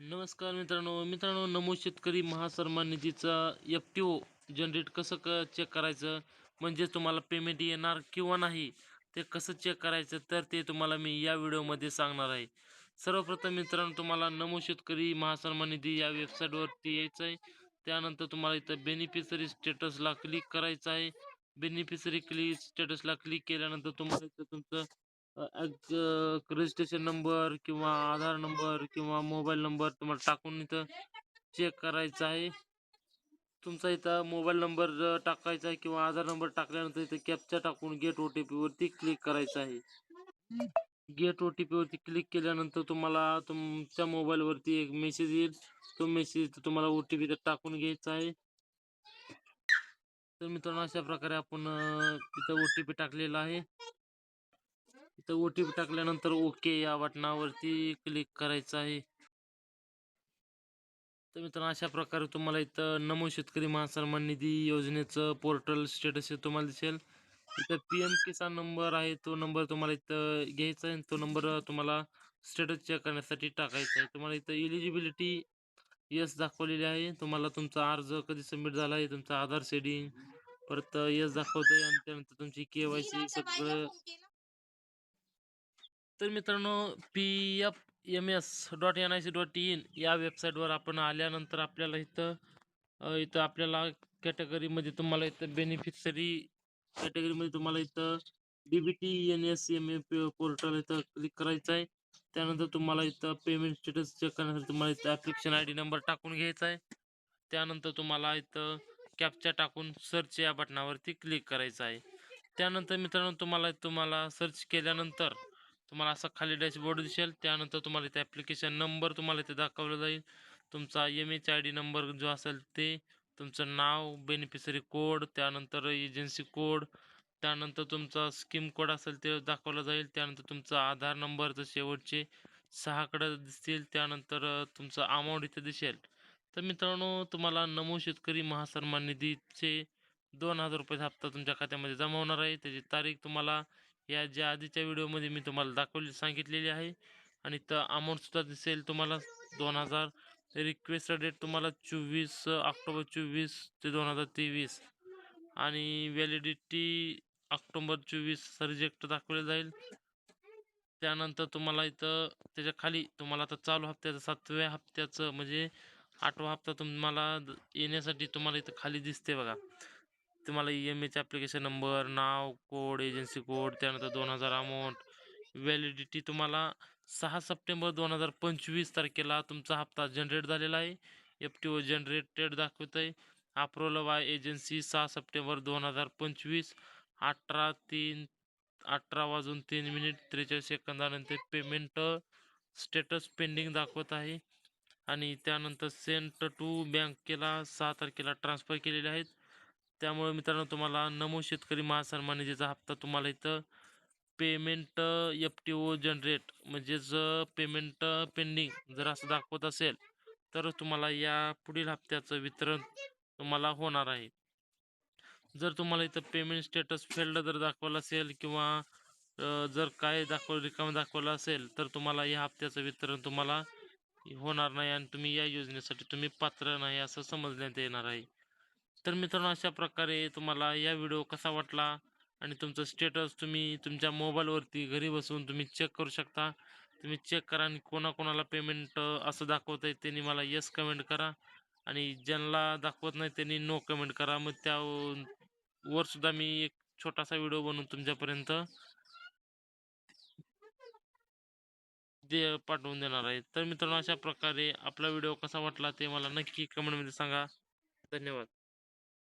नमस्कार मित्रांनो. मित्रांनो नमो शेतकरी महासन्मान निधीचा एफ टी ओ जनरेट कसं क चेक करायचं? म्हणजे तुम्हाला पेमेंट येणार किंवा नाही ते कसं चेक करायचं? तर ते तुम्हाला मी या व्हिडिओमध्ये सांगणार आहे. सर्वप्रथम मित्रांनो तुम्हाला नमो शेतकरी महासन्मान निधी या वेबसाईटवरती यायचं आहे. त्यानंतर तुम्हाला इथं बेनिफिशरी स्टेटसला क्लिक करायचं आहे. बेनिफिशरी क्लिक स्टेटसला क्लिक केल्यानंतर तुम्हाला इथं तुमचं रजिस्ट्रेशन नंबर किंवा आधार नंबर किंवा मोबाईल नंबर तुम्हाला टाकून इथं चेक करायचा आहे. तुमचा इथं मोबाईल नंबर टाकायचा आहे किंवा आधार नंबर टाकल्यानंतर इथं कॅपचा टाकून गेट ओ टी पीवरती क्लिक करायचं आहे. गेट ओ टी पीवरती क्लिक केल्यानंतर तुम्हाला तुमच्या मोबाईलवरती एक मेसेज येईल. तो मेसेज तुम्हाला ओ टी पी टाकून घ्यायचा आहे. तर मित्रांनो अशा प्रकारे आपण तिथं ओ टी पी टाकलेला आहे. इथं ओ टी पी टाकल्यानंतर ओके या बटनावरती क्लिक करायचं आहे. तर मित्रांनो अशा प्रकारे तुम्हाला इथं नमो शेतकरी महासन्मान निधी योजनेचं पोर्टल स्टेटस तुम्हाला दिसेल. इथं पी एम किसान नंबर आहे तो नंबर तुम्हाला इथं घ्यायचा आहे. तो नंबर तुम्हाला स्टेटस चेक करण्यासाठी टाकायचा आहे. तुम्हाला इथं इलिजिबिलिटी यस दाखवलेली आहे. तुम्हाला तुमचा अर्ज कधी सबमिट झाला आहे तुमचं आधार सेडिंग परत यस दाखवतंय आणि त्यानंतर तुमची के वाय सी सगळं तर मित्रांनो P F M S dot N I C dot in या वेबसाईटवर आपण आल्यानंतर आपल्याला इथं इथं आपल्याला कॅटेगरीमध्ये तुम्हाला इथं बेनिफिशरी कॅटेगरीमध्ये तुम्हाला इथं D B T N S M A portal इथं क्लिक करायचं आहे. त्यानंतर तुम्हाला इथं पेमेंट स्टेटस चेक करण्यासाठी तुम्हाला इथं ॲप्लिकेशन आय डी नंबर टाकून घ्यायचा आहे. त्यानंतर तुम्हाला इथं कॅपचा टाकून सर्च या बटनावरती क्लिक करायचं आहे. त्यानंतर मित्रांनो तुम्हाला तुम्हाला सर्च केल्यानंतर तुम्हाला असा खाली डॅशबोर्ड दिसेल. त्यानंतर तुम्हाला इथे ॲप्लिकेशन नंबर तुम्हाला इथे दाखवला जाईल. तुमचा M H I D number जो असेल ते तुमचं नाव बेनिफिशरी कोड त्यानंतर एजन्सी कोड त्यानंतर तुमचा स्कीम कोड असेल ते दाखवला जाईल. त्यानंतर तुमचा आधार नंबरचं शेवटचे सहाकडं दिसतील. त्यानंतर तुमचं अमाऊंट इथे दिसेल. तर मित्रांनो तुम्हाला नमो शेतकरी महासन्मान निधीचे दोन हजार रुपये हप्ता तुमच्या खात्यामध्ये जमा होणार आहे. त्याची तारीख तुम्हाला या ज्या आधीच्या व्हिडिओमध्ये मी तुम्हाला दाखवली सांगितलेली आहे. आणि तर अमाऊंटसुद्धा दिसेल तुम्हाला दोन हजार. रिक्वेस्ट डेट तुम्हाला चोवीस ऑक्टोबर चोवीस ते दोन हजार तेवीस. आणि व्हॅलिडिटी ऑक्टोबर चोवीस रिजेक्ट दाखवले जाईल. त्यानंतर तुम्हाला इथं त्याच्याखाली तुम्हाला आता चालू हप्त्याचं सातव्या हप्त्याचं म्हणजे आठवा हप्ता तुम्हाला येण्यासाठी तुम्हाला इथं खाली दिसते बघा. तुम्हाला E M H application number नाव कोड एजन्सी कोड त्यानंतर दोन हजार अमाऊंट व्हॅलिडिटी तुम्हाला सहा सप्टेंबर दोन हजार पंचवीस तारखेला तुमचा हप्ता जनरेट झालेला आहे. एफ टी ओ जनरेटेड दाखवत आहे अप्रोल बाय एजन्सी सहा सप्टेंबर दोन हजार पंचवीस अठरा तीन अठरा वाजून तीन मिनिट त्रेचाळीस सेकंदानंतर पेमेंट स्टेटस पेंडिंग दाखवत आहे. आणि त्यानंतर सेंट टू बँकेला सहा तारखेला ट्रान्सफर केलेले आहेत. त्यामुळे मित्रांनो तुम्हाला नमो शेतकरी महासन्मान निधीचा हप्ता तुम्हाला इथं payment F T O generate म्हणजेच पेमेंट पेंडिंग जर असं दाखवत असेल तर तुम्हाला या पुढील हप्त्याचं वितरण तुम्हाला होणार आहे. जर तुम्हाला इथं पेमेंट स्टेटस फेल्ड जर दाखवलं असेल किंवा जर काय दाखवलं रिकाम दाखवलं असेल तर तुम्हाला या हप्त्याचं वितरण तुम्हाला होणार नाही आणि तुम्ही या योजनेसाठी तुम्ही पात्र नाही असं समजण्यात येणार आहे. तर मित्रांनो अशा प्रकारे तुम्हाला या व्हिडिओ कसा वाटला आणि तुमचं स्टेटस तुम्ही तुमच्या मोबाईलवरती घरी बसून तुम्ही चेक करू शकता. तुम्ही चेक करा आणि कोणाकोणाला पेमेंट असं दाखवत आहे त्यांनी मला येस कमेंट करा आणि ज्यांना दाखवत नाही त्यांनी नो कमेंट करा. मग त्या वर सुद्धा मी एक छोटासा व्हिडिओ बनवून तुमच्यापर्यंत. दे पाठवून देणार आहे. तर मित्रांनो अशा प्रकारे आपला व्हिडिओ कसा वाटला ते मला नक्की कमेंटमध्ये सांगा. धन्यवाद.